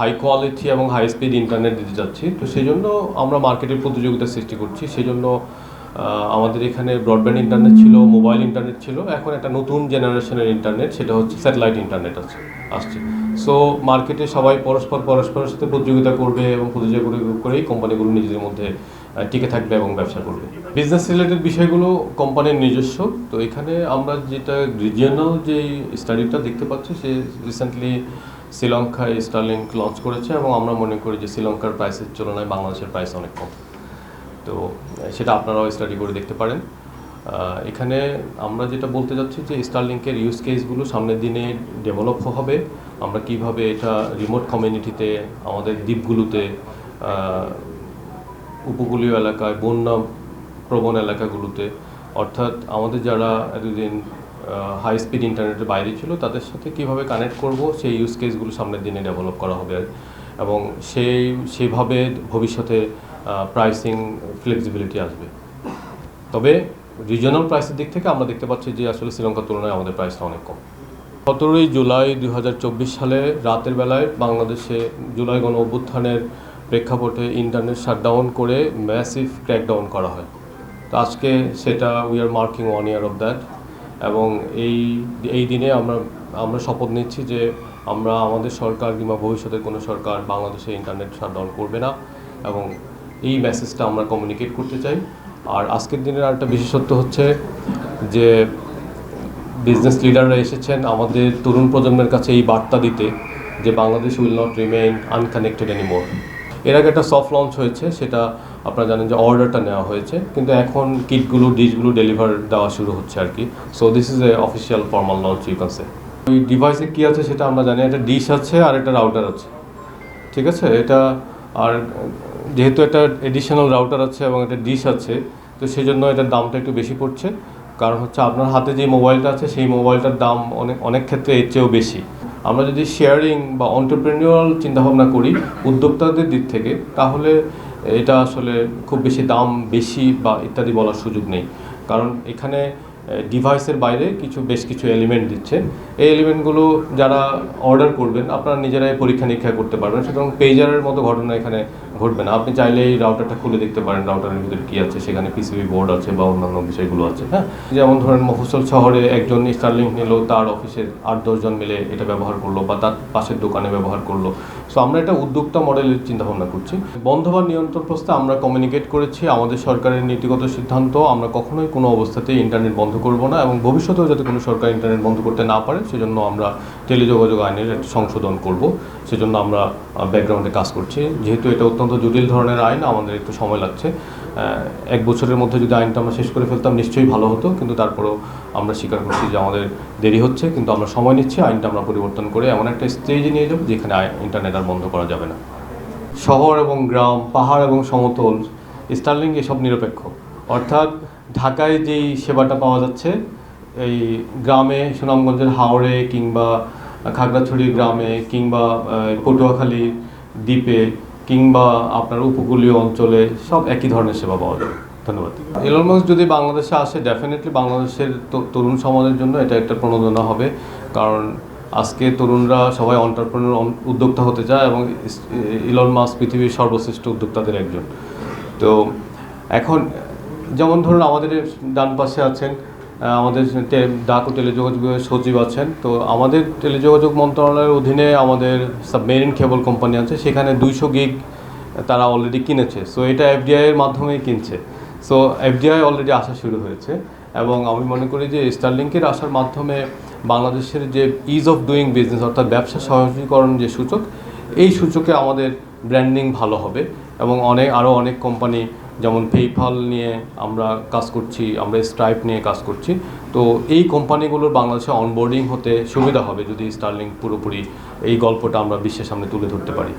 High quality এবং high speed internet দিতে যাচ্ছি। তো সেই জন্য আমরা মার্কেটের প্রতিযোগিতা সৃষ্টি করছি। সেই জন্য আমাদের এখানে ব্রডব্যান্ড ইন্টারনেট ছিল মোবাইল ইন্টারনেট ছিল। এখন একটা নতুন জেনারেশনের ইন্টারনেট সেটা হচ্ছে স্যাটেলাইট ইন্টারনেট আছে, আসছে। সো মার্কেটে সবাই পরস্পর পরস্পরের সাথে প্রতিযোগিতা করবে এবং প্রতিযোগিতা করেই কোম্পানিগুলো নিজেদের মধ্যে টিকে থাকবে এবং ব্যবসা করবে। বিজনেস রিলেটেড বিষয়গুলো কোম্পানির নিজস্ব। তো এখানে আমরা যেটা রিজিয়নাল যে স্টাডিটা দেখতে পাচ্ছি, সে রিসেন্টলি শ্রীলঙ্কায় স্টারলিংক লঞ্চ করেছে এবং আমরা মনে করি যে শ্রীলঙ্কার প্রাইসের তুলনায় বাংলাদেশের প্রাইস অনেক কম। তো, সেটা আপনারাও স্টাডি করে দেখতে পারেন। এখানে আমরা যেটা বলতে যাচ্ছি যে স্টারলিংকের ইউজ কেসগুলো সামনের দিনে ডেভেলপ হবে। আমরা কীভাবে এটা রিমোট কমিউনিটিতে আমাদের দ্বীপগুলোতে উপকূলীয় এলাকায়, বন্যা প্রবণ এলাকাগুলোতে, অর্থাৎ আমাদের যারা এতদিন হাই স্পিড ইন্টারনেটের বাইরে ছিল, তাদের সাথে কীভাবে কানেক্ট করব, সেই ইউজ কেসগুলো সামনের দিনে ডেভেলপ করা হবে এবং সেই, সেভাবে ভবিষ্যতে প্রাইসিং ফ্লেক্সিবিলিটি আসবে। তবে রিজনাল প্রাইসের দিক থেকে আমরা দেখতে পাচ্ছি যে আসলে শ্রীলঙ্কার তুলনায় আমাদের প্রাইসটা অনেক কম। সতেরোই জুলাই দু হাজার চব্বিশ সালে রাতের বেলায় বাংলাদেশে জুলাই গণ অভ্যুত্থানের প্রেক্ষাপটে ইন্টারনেট শাটডাউন করে ম্যাসিভ ক্র্যাকডাউন করা হয়। তো আজকে সেটা we are marking one year of that এবং এই এই দিনে আমরা আমরা শপথ নিচ্ছি যে আমরা আমাদের সরকার কিংবা ভবিষ্যতের কোনো সরকার বাংলাদেশে ইন্টারনেট শাটডাউন করবে না এবং এই মেসেজটা আমরা কমিউনিকেট করতে চাই। আর আজকের দিনের আরেকটা বিশেষত্ব হচ্ছে যে বিজনেস লিডাররা এসেছেন আমাদের তরুণ প্রজন্মের কাছে এই বার্তা দিতে যে Bangladesh will not remain unconnected anymore এর আগে একটা সফট লঞ্চ হয়েছে, সেটা আপনারা জানেন যে অর্ডারটা নেওয়া হয়েছে, কিন্তু এখন কিটগুলো ডিশগুলো ডেলিভার দেওয়া শুরু হচ্ছে আর কি। So this is a official formal launch you can say ওই ডিভাইসে কী আছে সেটা আমরা জানি একটা ডিশ আছে আর একটা রাউটার আছে। ঠিক আছে? এটা আর যেহেতু একটা এডিশনাল রাউটার আছে এবং একটা ডিশ আছে, তো সেই জন্য এটার দামটা একটু বেশি পড়ছে। কারণ হচ্ছে আপনার হাতে যে মোবাইলটা আছে, সেই মোবাইলটার দাম অনেক অনেক ক্ষেত্রে এর চেয়েও বেশি। আমরা যদি শেয়ারিং বা অন্টারপ্রেনিউরাল চিন্তাভাবনা করি উদ্যোক্তাদের দিক থেকে, তাহলে এটা আসলে খুব বেশি দাম বেশি বা ইত্যাদি বলার সুযোগ নেই। কারণ এখানে ডিভাইসের বাইরে কিছু বেশ কিছু এলিমেন্ট দিচ্ছে। এই এলিমেন্টগুলো যারা অর্ডার করবেন, আপনারা নিজেরাই পরীক্ষা নিরীক্ষা করতে পারবেন। সুতরাং পেজারের মতো ঘটনা এখানে ঘটবে না। আপনি চাইলে এই রাউটারটা খুলে দেখতে পারেন রাউটারের ভিতরে কী আছে, সেখানে পিসিবি বোর্ড আছে বা অন্যান্য বিষয়গুলো আছে হ্যাঁ? যেমন ধরেন মফস্বল শহরে একজন স্টারলিংক নিল, তার অফিসের আট দশজন মিলে এটা ব্যবহার করল বা তার পাশের দোকানে ব্যবহার করল। সো আমরা এটা উদ্যোক্তা মডেলের চিন্তাভাবনা করছি। বন্ধ বা নিয়ন্ত্রণ প্রস্তাব আমরা কমিউনিকেট করেছি, আমাদের সরকারের নীতিগত সিদ্ধান্ত, আমরা কখনোই কোনো অবস্থাতেই ইন্টারনেট বন্ধ করব না এবং ভবিষ্যতেও যাতে কোনো সরকার ইন্টারনেট বন্ধ করতে না পারে, সেজন্য আমরা টেলিযোগাযোগ আইনের সংশোধন করব। সেজন্য আমরা ব্যাকগ্রাউন্ডে কাজ করছি। যেহেতু এটা অত্যন্ত জটিল ধরনের আইন, আমাদের একটু সময় লাগছে। এক বছরের মধ্যে যদি আইনটা আমরা শেষ করে ফেলতাম, নিশ্চয়ই ভালো হতো, কিন্তু তারপরেও আমরা স্বীকার করছি যে আমাদের দেরি হচ্ছে, কিন্তু আমরা সময় নিচ্ছি, আইনটা আমরা পরিবর্তন করে এমন একটা স্টেজে নিয়ে যাব, যেখানে ইন্টারনেট আর বন্ধ করা যাবে না। শহর এবং গ্রাম, পাহাড় এবং সমতল স্টার্লিং এসব নিরপেক্ষ। অর্থাৎ ঢাকায় যেই সেবাটা পাওয়া যাচ্ছে, এই গ্রামে, সুনামগঞ্জের হাওড়ে কিংবা খাগড়াছড়ি গ্রামে কিংবা পটুয়াখালী দ্বীপে কিংবা আপনার উপকূলীয় অঞ্চলে সব একই ধরনের সেবা পাওয়া যাবে ধন্যবাদ। এলন মাস্ক যদি বাংলাদেশে আসে ডেফিনেটলি বাংলাদেশের তরুণ সমাজের জন্য এটা একটা প্রণোদনা হবে। কারণ আজকে তরুণরা সবাই অন্টারপ্রেনার উদ্যোক্তা হতে চায় এবং ইলন মাস্ক পৃথিবীর সর্বশ্রেষ্ঠ উদ্যোক্তাদের একজন। তো এখন, যেমন ধরুন আমাদের ডান পাশে আছেন আমাদের ডাক ও টেলিযোগাযোগ সচিব আছেন। তো আমাদের টেলিযোগাযোগ মন্ত্রণালয়ের অধীনে আমাদের সাবমেরিন কেবল কোম্পানি আছে, সেখানে দুইশো গিগ তারা অলরেডি কিনেছে। সো এটা এফডিআই এর মাধ্যমেই কিনছে। সো এফডিআই অলরেডি আসা শুরু হয়েছে এবং আমি মনে করি যে স্টারলিংকের আসার মাধ্যমে বাংলাদেশের যে ইজ অফ ডুইং বিজনেস অর্থাৎ ব্যবসা সহজীকরণ যে সূচক, এই সূচকে আমাদের ব্র্যান্ডিং ভালো হবে এবং অনেক আরও অনেক কোম্পানি যেমন পেইফল নিয়ে আমরা কাজ করছি, আমরা স্ট্রাইপ নিয়ে কাজ করছি। তো এই কোম্পানিগুলোর বাংলাদেশে অনবোর্ডিং হতে সুবিধা হবে যদি স্টার্লিং পুরোপুরি এই গল্পটা আমরা বিশ্বের সামনে তুলে ধরতে পারি।